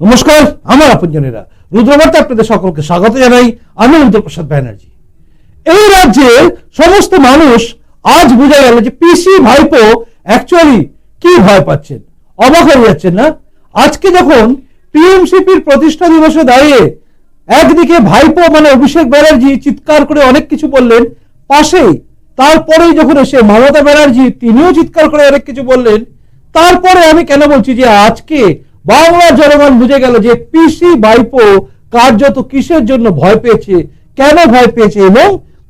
নমস্কার, আমার আপনজনেরা। রুদ্রবার্তা আপনাদের সকলকে স্বাগত জানাই আমি রুদ্রপ্রসাদ ব্যানার্জি। এই রাজ্যের সমস্ত মানুষ আজ বোঝা গেল যে পিসি ভাইপো অ্যাকচুয়ালি কি ভয় পাচ্ছেন? অবাক হয়ে যাচ্ছেন না? আজকে যখন টিএমসিপির প্রতিষ্ঠা দিবসে দাঁড়িয়ে একদিকে ভাইপো মানে অভিষেক ব্যানার্জি চিৎকার করে অনেক কিছু বললেন পাশেই তারপরেই যখন এসে মমতা ব্যানার্জি তিনিও চিৎকার করে অনেক কিছু বললেন, তারপরে আমি কেন বলছি যে আজকে বাংলার জনগণ বুঝে গেল যে পিসি বাইপো কার্যত কিসের জন্য ভয় পেয়েছে, কেন ভয় পেয়েছে এবং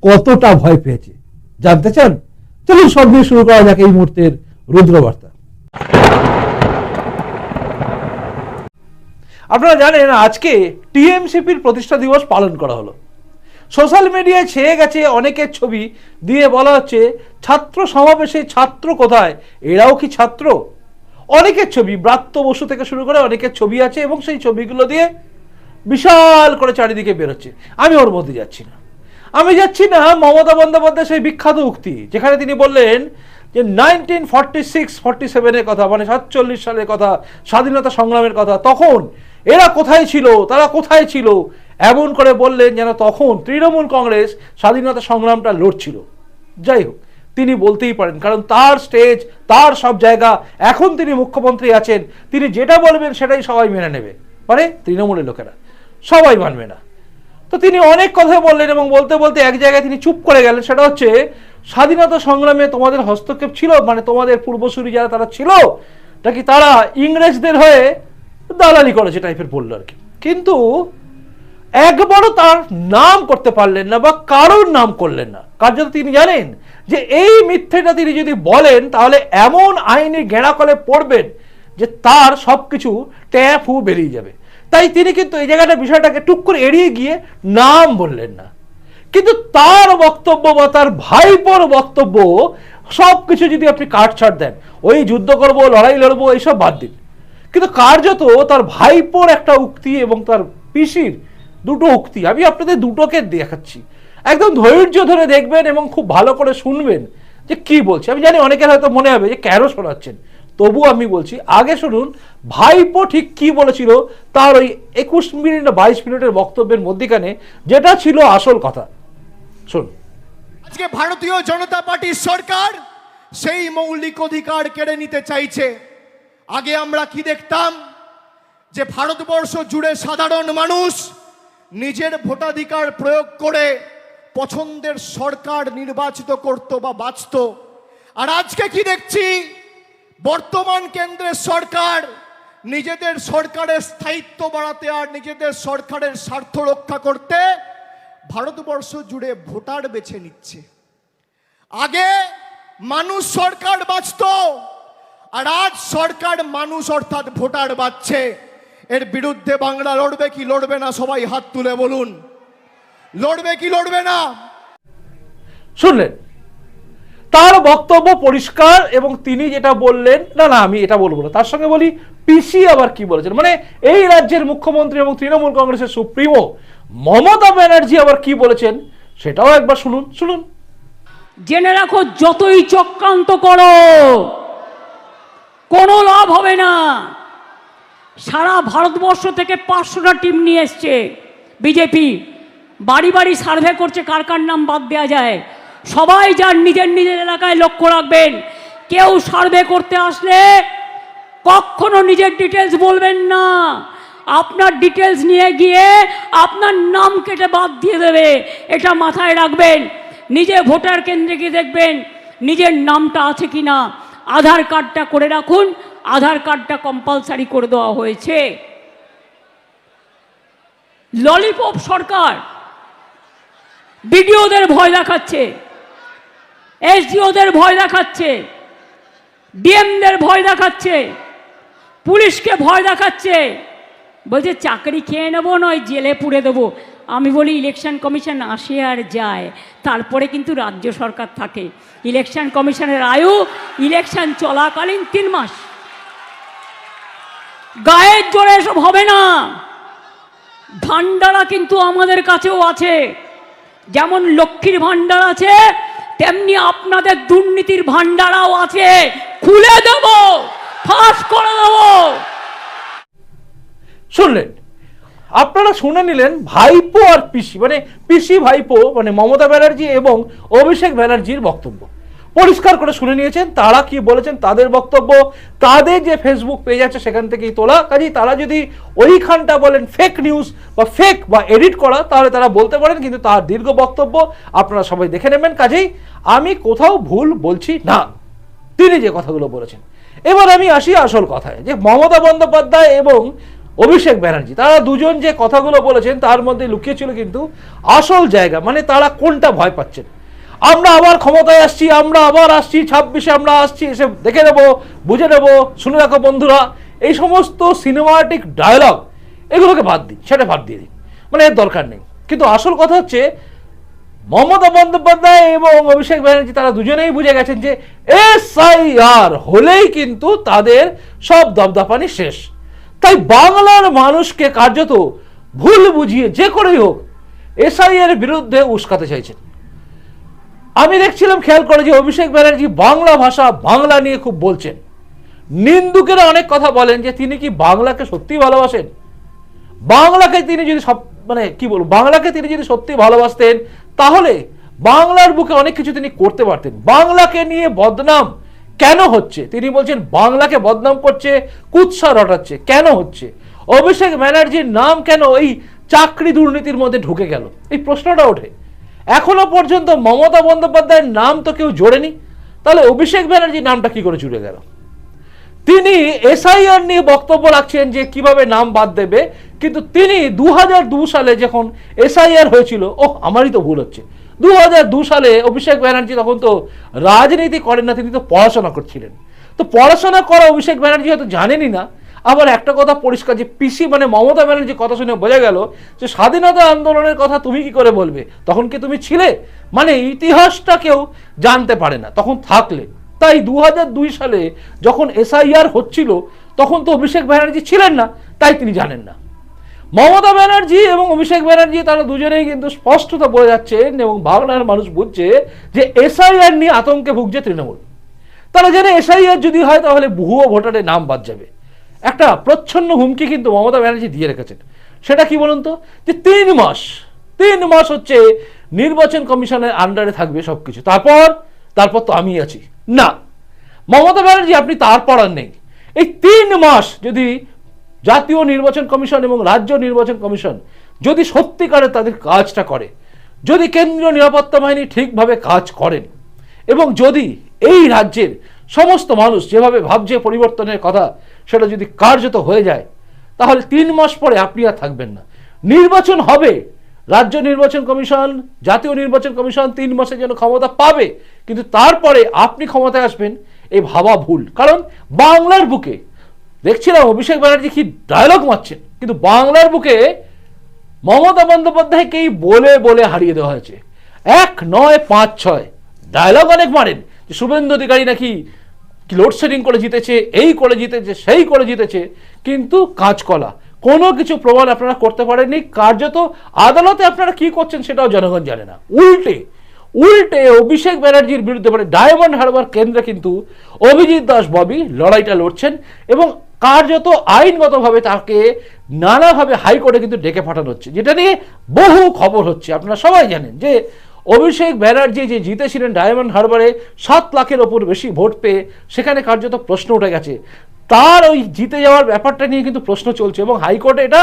কতটা ভয় পেয়েছে? জানতে চান? চলুন সব দিয়ে শুরু করা যাক এই মুহূর্তের রুদ্রবার্তা। আপনারা জানেন, আজকে টিএমসিপির প্রতিষ্ঠা দিবস পালন করা হলো। সোশ্যাল মিডিয়ায় ছেয়ে গেছে অনেকের ছবি, দিয়ে বলা হচ্ছে, ছাত্র সমাবেশে ছাত্র কোথায়? এরাও কি ছাত্র? অনেকের ছবি, ব্রাত্য বসু থেকে শুরু করে অনেকের ছবি আছে এবং সেই ছবিগুলো দিয়ে বিশাল করে চারিদিকে বেরোচ্ছে। আমি ওর মধ্যে যাচ্ছি না। আমি যাচ্ছি না মমতা বন্দ্যোপাধ্যায় সেই বিখ্যাত উক্তি, যেখানে তিনি বললেন যে নাইনটিন ফর্টি সিক্স ফর্টি সেভেনের কথা মানে সাতচল্লিশ সালের কথা, স্বাধীনতা সংগ্রামের কথা, তখন এরা কোথায় ছিল, তারা কোথায় ছিল, এমন করে বললেন যেন তখন তৃণমূল কংগ্রেস স্বাধীনতা সংগ্রামটা লড়ছিল। যাই হোক তিনি বলতেই পারেন, কারণ তার স্টেজ তার সব জায়গা, এখন তিনি মুখ্যমন্ত্রী আছেন, তিনি যেটা বলবেন সেটাই সবাই মেনে নেবে। মানে তৃণমূলের লোকেরা, সবাই মানবে না। তো তিনি অনেক কথা বললেন এবং বলতে বলতে এক জায়গায় তিনি চুপ করে গেলেন, সেটা হচ্ছে স্বাধীনতা সংগ্রামে তোমাদের হস্তক্ষেপ ছিল মানে তোমাদের পূর্বসূরি যারা তারা ছিল, নাকি তারা ইংরেজদের হয়ে দালালি করেছে টাইপের বলল আর কি। কিন্তু একবারও তার নাম করতে পারলেন না বা কারোর নাম করলেন না। কার্যত তিনি জানেন? যে এই মিথ্যেটা তিনি যদি বলেন, তাহলে এমন আইনি গেঁড়াকলে পড়বেন যে তার সব কিছু ট্যাপ হু বেরিয়ে যাবে। তাই তিনি কিন্তু এই জায়গাটা, বিষয়টাকে টুক করে এড়িয়ে গিয়ে নাম বললেন না। কিন্তু তার বক্তব্য বা তার ভাইপোর বক্তব্য সব কিছু যদি আপনি কাটছাট দেন, ওই যুদ্ধ করব, লড়াই লড়বো, এইসব বাদ দিন। কিন্তু কার্যত তার ভাইপোর একটা উক্তি এবং তার পিসির দুটো উক্তি, আমি আপনাদের দুটোকে দেখাচ্ছি। একদম ধৈর্য ধরে দেখবেন এবং খুব ভালো করে শুনবেন যে কি বলছে। আমি জানি অনেকের হয়তো মনে হবে যে কেন শোনাচ্ছেন। তবু আমি বলছি, আগে শুনুন, ভাইপো ঠিক কি বলেছিল তার ওই একুশ মিনিট না বাইশ মিনিটের বক্তব্যের মধ্যিখানে যেটা ছিল আসল কথা। শুনুন। আজকে ভারতীয় জনতা পার্টির সরকার সেই মৌলিক অধিকার কেড়ে নিতে চাইছে। আগে আমরা কি দেখতাম? যে ভারতবর্ষ জুড়ে সাধারণ মানুষ নিজের ভোটাধিকার প্রয়োগ করে পছন্দের সরকার নির্বাচিত করত বা বাঁচত। আর আজকে কি দেখছি? বর্তমান কেন্দ্রের সরকার নিজেদের সরকারের স্থায়িত্ব বাড়াতে আর নিজেদের সরকারের স্বার্থ রক্ষা করতে ভারতবর্ষ জুড়ে ভোটার বেছে নিচ্ছে। আগে মানুষ সরকার বাঁচত, আর আজ সরকার মানুষ অর্থাৎ ভোটার বাঁচছে। এর বিরুদ্ধে বাংলা লড়বে কি লড়বে না সবাই হাত তুলে বলুন। লড়বে কি লড়বে না? শুনলেন? তার বক্তব্য পরিষ্কার এবং তিনি যেটা বললেন না না আমি এটা বলব না তার সঙ্গে বলি পিসি আবার কি বলেছেন? মানে এই রাজ্যের মুখ্যমন্ত্রী এবং তৃণমূল কংগ্রেসের সুপ্রিমো মমতা ব্যানার্জি আবার কি বলেছেন? সেটাও একবার শুনুন শুনুন। জেনে রাখো যতই চক্রান্ত করো কোনো লাভ হবে না। সারা ভারতবর্ষ থেকে পাঁচশোটা টিম নিয়ে এসছে বিজেপি। বাড়ি বাড়ি সার্ভে করছে কার কার নাম বাদ দেওয়া যায়। সবাই যার নিজের নিজের এলাকায় লক্ষ্য রাখবেন। কেউ সার্ভে করতে আসলে কখনো নিজের ডিটেলস বলবেন না। আপনার ডিটেলস নিয়ে গিয়ে আপনার নাম কেটে বাদ দিয়ে দেবে। এটা মাথায় রাখবেন। নিজে ভোটার কেন্দ্রে গিয়ে দেখবেন নিজের নামটা আছে কি না আধার কার্ডটা করে রাখুন। আধার কার্ডটা কম্পালসারি করে দেওয়া হয়েছে। ললিপপ সরকার বিডিওদের ভয় দেখাচ্ছে, এসডিওদের ভয় দেখাচ্ছে, ডিএমদের ভয় দেখাচ্ছে, পুলিশকে ভয় দেখাচ্ছে। বলছে, চাকরি খেয়ে নেব নয়, জেলে পুড়ে দেবো। আমি বলি, ইলেকশন কমিশন আসে আর যায়, তারপরে কিন্তু রাজ্য সরকার থাকে। ইলেকশন কমিশনের আয়ু, ইলেকশন চলাকালীন তিন মাস। গায়ের জোরে এসব হবে না। ভান্ডারা কিন্তু আমাদের কাছেও আছে। যেমন লক্ষ্মীর ভাণ্ডার আছে, তেমনি আপনাদের দুর্নীতির ভান্ডারাও আছে। খুলে দেব, ফাঁস করে দেব। শুনলেন, আপনারা শুনে নিলেন ভাইপো আর পিসি মানে পিসি ভাইপো মানে মমতা ব্যানার্জি এবং অভিষেক ব্যানার্জির বক্তব্য। পরিষ্কার করে শুনে নিয়েছেন, তারা কি বলেছেন তাদের বক্তব্য, তাদের যে ফেসবুক পেজ আছে সেখান থেকেই তোলা। কাজেই তারা যদি ওইখানটা বলেন ফেক নিউজ বা ফেক বা এডিট করা, তাহলে তারা বলতে পারেন কিন্তু তার দীর্ঘ বক্তব্য আপনারা সবাই দেখে নেবেন। কাজেই আমি কোথাও ভুল বলছি না। তিনি যে কথাগুলো বলেছেন। এবার আমি আসি আসল কথায়, যে মমতা বন্দ্যোপাধ্যায় এবং অভিষেক ব্যানার্জি, তারা দুজন যে কথাগুলো বলেছেন, তার মধ্যে লুকিয়ে ছিল কিন্তু আসল জায়গা মানে তারা কোনটা ভয় পাচ্ছেন? আমরা আবার ক্ষমতায় আসছি, আমরা আবার আসছি, ছাব্বিশে আমরা আসছি, এসে দেখে নেব, বুঝে নেব, শুনে রাখো বন্ধুরা, এই সমস্ত সিনেমাটিক ডায়লগ এগুলোকে বাদ দিই, সেটা বাদ দিয়ে দিন মানে এর দরকার নেই। কিন্তু আসল কথা হচ্ছে, মমতা বন্দ্যোপাধ্যায় এবং অভিষেক ব্যানার্জি, তারা দুজনেই বুঝে গেছেন যে এসআইআর হলেই কিন্তু তাদের সব দপদপানি শেষ। তাই বাংলার মানুষকে কার্যত ভুল বুঝিয়ে যে করেই হোক এসআইআর বিরুদ্ধে উস্কাতে চাইছেন। আমি দেখছিলাম খেয়াল করে যে অভিষেক ব্যানার্জি বাংলা ভাষা বাংলা নিয়ে খুব বলছেন। নিন্দুকেরা অনেক কথা বলেন যে তিনি কি বাংলাকে সত্যি ভালোবাসেন? বাংলাকে তিনি যদি সব মানে কি বলব, বাংলাকে তিনি যদি সত্যি ভালোবাসতেন, তাহলে বাংলার বুকে অনেক কিছু তিনি করতে পারতেন। বাংলাকে নিয়ে বদনাম কেন হচ্ছে? তিনি বলছেন, বাংলাকে বদনাম করছে, কুৎসা রটাচ্ছে, কেন হচ্ছে? অভিষেক ব্যানার্জির নাম কেন এই চাকরি দুর্নীতির মধ্যে ঢুকে গেল? এই প্রশ্নটা ওঠে। এখনও পর্যন্ত মমতা বন্দ্যোপাধ্যায়ের নাম তো কেউ জোড়েনি। তাহলে অভিষেক ব্যানার্জির নামটা কি করে জুড়ে গেল? তিনি এসআইআর নিয়ে বক্তব্য রাখছেন যে কীভাবে নাম বাদ দেবে, কিন্তু তিনি দুই হাজার দুই সালে যখন এসআইআর হয়েছিল ও আমারই তো ভুল হচ্ছে। দু সালে অভিষেক ব্যানার্জি তখন তো রাজনীতি করেন না, তিনি তো পড়াশোনা করছিলেন। তো পড়াশোনা করা অভিষেক ব্যানার্জি হয়তো জানেনই না আবার একটা কথা পরিষ্কার, যে পিসি মানে মমতা ব্যানার্জি কথা শুনে বোঝা গেল যে স্বাধীনতা আন্দোলনের কথা তুমি কি করে বলবে? তখন কি তুমি ছিলে? মানে ইতিহাসটা কেউ জানতে পারে না, তখন থাকলে। তাই দু হাজার দুই সালে যখন এসআইআর হচ্ছিল, তখন তো অভিষেক ব্যানার্জি ছিলেন না, তাই তিনি জানেন না। মমতা ব্যানার্জি এবং অভিষেক ব্যানার্জি তারা দুজনেই কিন্তু স্পষ্টতা বলে যাচ্ছেন এবং বাংলার মানুষ বুঝছে যে এসআইআর নিয়ে আতঙ্কে ভুগছে তৃণমূল। তারা জানে এসআইআর যদি হয় তাহলে ভুয়ো ভোটারের নাম বাদ যাবে। একটা প্রচ্ছন্ন হুমকি কিন্তু মমতা ব্যানার্জি দিয়ে রেখেছেন। সেটা কি বলুন তো? যে তিন মাস তিন মাস হচ্ছে নির্বাচন কমিশনের আন্ডারে থাকবে সবকিছু। তারপর তারপর তো আমি আছি। না, মমতা ব্যানার্জি আপনি তারপর আর নেই। এই তিন মাস যদি জাতীয় নির্বাচন কমিশন এবং রাজ্য নির্বাচন কমিশন যদি সত্যিকারে তাদের কাজটা করে, যদি কেন্দ্রীয় নিরাপত্তা বাহিনী ঠিকভাবে কাজ করেন, এবং যদি এই রাজ্যের সমস্ত মানুষ যেভাবে ভাবছে পরিবর্তনের কথা সেটা যদি কার্যত হয়ে যায়, তাহলে তিন মাস পরে আপনি আর থাকবেন না। নির্বাচন হবে। রাজ্য নির্বাচন কমিশন, জাতীয় নির্বাচন কমিশন তিন মাসের জন্য ক্ষমতা পাবে, কিন্তু তারপরে আপনি ক্ষমতায় আসবেন এই ভাবা ভুল। কারণ বাংলার বুকে, দেখছিলাম অভিষেক ব্যানার্জি কি ডায়লগ মারছেন, কিন্তু বাংলার বুকে মমতা বন্দ্যোপাধ্যায়কেই বলে বলে হারিয়ে দেওয়া হয়েছে। এক নয় পাঁচ ছয়। ডায়লগ অনেক মারেন। শুভেন্দু অধিকারী নাকি লোডশেডিং করে জিতেছে, এই করে জিতেছে, সেই করে জিতেছে, কিন্তু কাঁচকলা, কোনো কিছু প্রমাণ আপনারা করতে পারেননি। কার্যত আদালতে আপনারা কি করছেন সেটাও জনগণ জানে না। উল্টে উল্টে অভিষেক ব্যানার্জির বিরুদ্ধে মানে ডায়মন্ড হারবার কেন্দ্রে কিন্তু অভিজিৎ দাস ববি লড়াইটা লড়ছেন এবং কার্যত আইনগতভাবে তাকে নানাভাবে হাইকোর্টে কিন্তু ডেকে পাঠানো হচ্ছে। যেটা নিয়ে বহু খবর হচ্ছে, আপনারা সবাই জানেন যে অভিষেক ব্যানার্জি যে জিতেছিলেন ডায়মন্ড হারবারে সাত লাখের ওপর বেশি ভোট পেয়ে সেখানে কার্যত প্রশ্ন উঠে গেছে। তার ওই জিতে যাওয়ার ব্যাপারটা নিয়ে কিন্তু প্রশ্ন চলছে এবং হাইকোর্টে এটা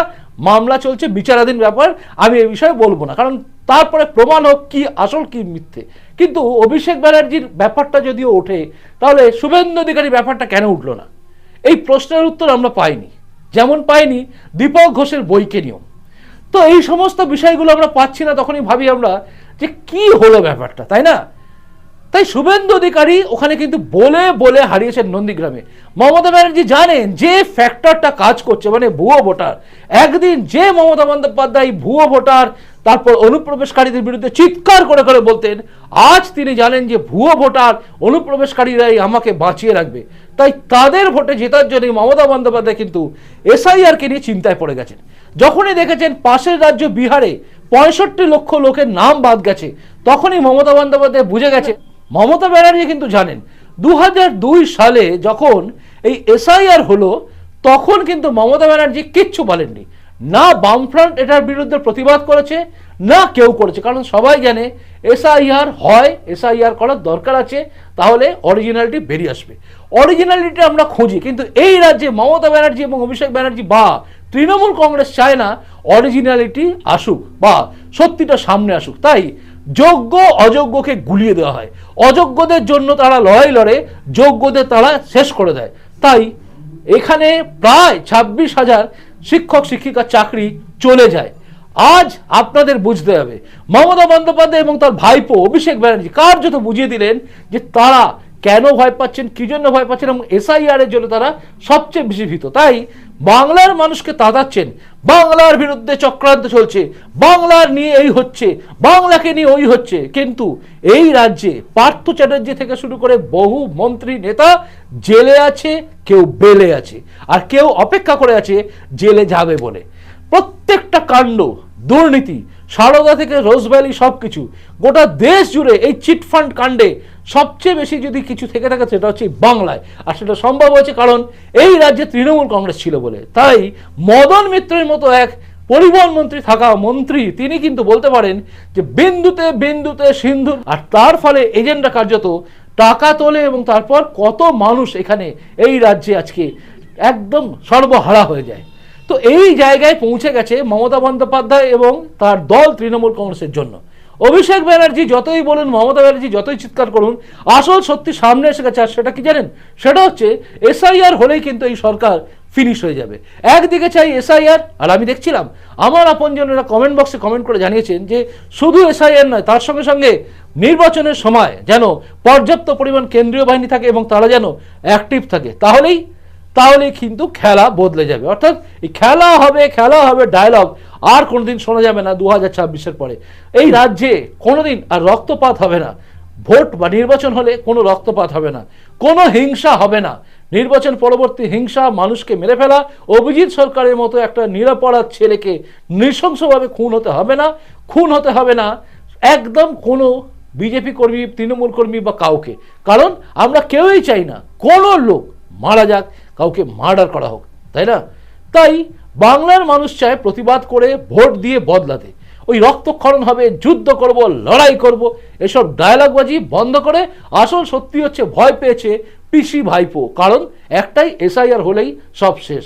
মামলা চলছে, বিচারাধীন ব্যাপার। আমি এ বিষয়ে বলব না, কারণ তারপরে প্রমাণ হোক কি আসল কি মিথ্যে। কিন্তু অভিষেক ব্যানার্জির ব্যাপারটা যদিও ওঠে, তাহলে শুভেন্দু অধিকারী ব্যাপারটা কেন উঠল না? এই প্রশ্নের উত্তর আমরা পাইনি। যেমন পাইনি দীপক ঘোষের বইকে নিয়ম তো এই সমস্ত বিষয়গুলো আমরা পাচ্ছি না, তখনই ভাবি আমরা যে কি হলো ব্যাপারটা, তাই না? তাই শুভেন্দু অধিকারী ওখানে কিন্তু বলে বলে হারিয়েছেন নন্দীগ্রামে। মমতা ব্যানার্জি জানেন যে ফ্যাক্টরটা কাজ করছে মানে ভুয়ো ভোটার। একদিন যে মমতা বন্দ্যোপাধ্যায় ভুয়ো ভোটার, তারপর অনুপ্রবেশকারীদের বিরুদ্ধে চিৎকার করে করে বলতেন, আজ তিনি জানেন যে ভুয়ো ভোটার অনুপ্রবেশকারীরাই আমাকে বাঁচিয়ে রাখবে। তাই তাদের ভোটে জেতার জন্য মমতা বন্দ্যোপাধ্যায় কিন্তু এসআইআরকে নিয়ে চিন্তায় পড়ে গেছেন। যখনই দেখেছেন পাশের রাজ্য বিহারে পঁয়ষট্টি লক্ষ লোকের নাম বাদ গেছে। তখনই মমতা বন্দ্যোপাধ্যায় বুঝে গেছে। মমতা ব্যানার্জি কিন্তু জানেন দুই হাজার দুই সালে যখন এই এসআইআর হলো, তখন কিন্তু মমতা ব্যানার্জি কিচ্ছু বলেননি। না বামফ্রন্ট এটার বিরুদ্ধে প্রতিবাদ করেছে, না কেউ করেছে। কারণ সবাই জানে, এসআইআর হয়, এসআইআর করার দরকার আছে, তাহলে অরিজিনালিটি বেরিয়ে আসবে। অরিজিনালিটি আমরা খুঁজি, কিন্তু এই রাজ্যে মমতা ব্যানার্জি এবং অভিষেক ব্যানার্জি বা তৃণমূল কংগ্রেস চায় না অরিজিনালিটি আসুক বা সত্যিটা সামনে আসুক। তাই যোগ্য, অযোগ্যকে গুলিয়ে দেওয়া হয়। অযোগ্যদের জন্য তারা লড়াই লড়ে, যোগ্যদের তারা শেষ করে দেয়। তাই এখানে প্রায় ছাব্বিশ হাজার শিক্ষক, শিক্ষিকার চাকরি চলে যায়। আজ আপনাদের বুঝতে হবে, মমতা বন্দ্যোপাধ্যায় এবং তার ভাইপো অভিষেক ব্যানার্জি কার্যত বুঝিয়ে দিলেন যে তারা কেন ভয় পাচ্ছেন, কি জন্য ভয় পাচ্ছেন এবং এসআইআর এর জন্য তারা সবচেয়ে বেশি ভীত। তাই বাংলার মানুষকে তাদাচ্ছেন বাংলার বিরুদ্ধে চক্রান্ত চলছে, বাংলার নিয়ে এই হচ্ছে, বাংলাকে নিয়ে ওই হচ্ছে। কিন্তু এই রাজ্যে পার্থ চ্যাটার্জি থেকে শুরু করে বহু মন্ত্রী নেতা জেলে আছে, কেউ বেলে আছে, আর কেউ অপেক্ষা করে আছে জেলে যাবে বলে। প্রত্যেকটা কাণ্ড, দুর্নীতি, সারদা থেকে রোজভ্যালি সব কিছু গোটা দেশ জুড়ে এই চিটফান্ড কাণ্ডে সবচেয়ে বেশি যদি কিছু থেকে থাকে সেটা হচ্ছে বাংলায়। আর সেটা সম্ভব হয়েছে কারণ এই রাজ্যে তৃণমূল কংগ্রেস ছিল বলে। তাই মদন মিত্রের মতো এক পরিবহন মন্ত্রী থাকা মন্ত্রী, তিনি কিন্তু বলতে পারেন যে বিন্দুতে বিন্দুতে সিন্ধু, আর তার ফলে এজেন্ডা কার্যত টাকা তোলে এবং তারপর কত মানুষ এখানে এই রাজ্যে আজকে একদম সর্বহারা হয়ে যায়। তো এই জায়গায় পৌঁছে গেছে মমতা বন্দ্যোপাধ্যায় এবং তার দল তৃণমূল কংগ্রেসের জন্য। অভিষেক ব্যানার্জি যতই বলুন, মমতা ব্যানার্জি যতই চিৎকার করুন, আসল সত্যি সামনে এসে গেছে। আর সেটা কি জানেন? সেটা হচ্ছে, এসআইআর হলেই কিন্তু এই সরকার ফিনিশ হয়ে যাবে। একদিকে চাই এসআইআর, আর আমি দেখছিলাম, আমার আপনজনেরা কমেন্ট বক্সে কমেন্ট করে জানিয়েছেন যে, শুধু এসআইআর নয়, তার সঙ্গে সঙ্গে নির্বাচনের সময় যেন পর্যাপ্ত পরিমাণ কেন্দ্রীয় বাহিনী থাকে এবং তারা যেন অ্যাক্টিভ থাকে। তাহলেই তাহলে কিন্তু খেলা বদলে যাবে। অর্থাৎ এই খেলা হবে খেলা হবে ডায়লগ আর কোনোদিন শোনা যাবে না দু হাজার ছাব্বিশের পরে। এই রাজ্যে কোনোদিন আর রক্তপাত হবে না। ভোট বা নির্বাচন হলে কোনো রক্তপাত হবে না। কোনো হিংসা হবে না। নির্বাচন পরবর্তী হিংসা মানুষকে মেরে ফেলা। অভিজিৎ সরকারের মতো একটা নিরাপরাধ ছেলেকে নৃশংসভাবে খুন হতে হবে না। খুন হতে হবে না। একদম কোনো বিজেপি কর্মী, তৃণমূল কর্মী বা কাউকে। কারণ আমরা কেউই চাই না। কোনো লোক মারা যাক। কাউকে মার্ডার করা হোক, তাই না? তাই বাংলার মানুষ চায় প্রতিবাদ করে ভোট দিয়ে বদলাতে। ওই রক্তক্ষরণ হবে, যুদ্ধ করব, লড়াই করব, এসব ডায়লগবাজি বন্ধ করে আসল সত্যি হচ্ছে ভয় পেয়েছে পিসি ভাইপো, কারণ একটাই এসআইআর হলেই সব শেষ,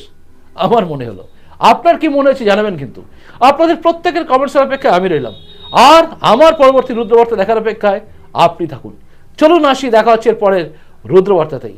আমার মনে হলো। আপনার কি মনে হচ্ছে জানাবেন কিন্তু। আপনাদের প্রত্যেকের কমেন্টসের অপেক্ষায় আমি রইলাম। আর আমার পরবর্তী রুদ্রবার্তা দেখার অপেক্ষায় আপনি থাকুন। চলুন আসি, দেখা হচ্ছে এর পরের রুদ্রবার্তাতেই।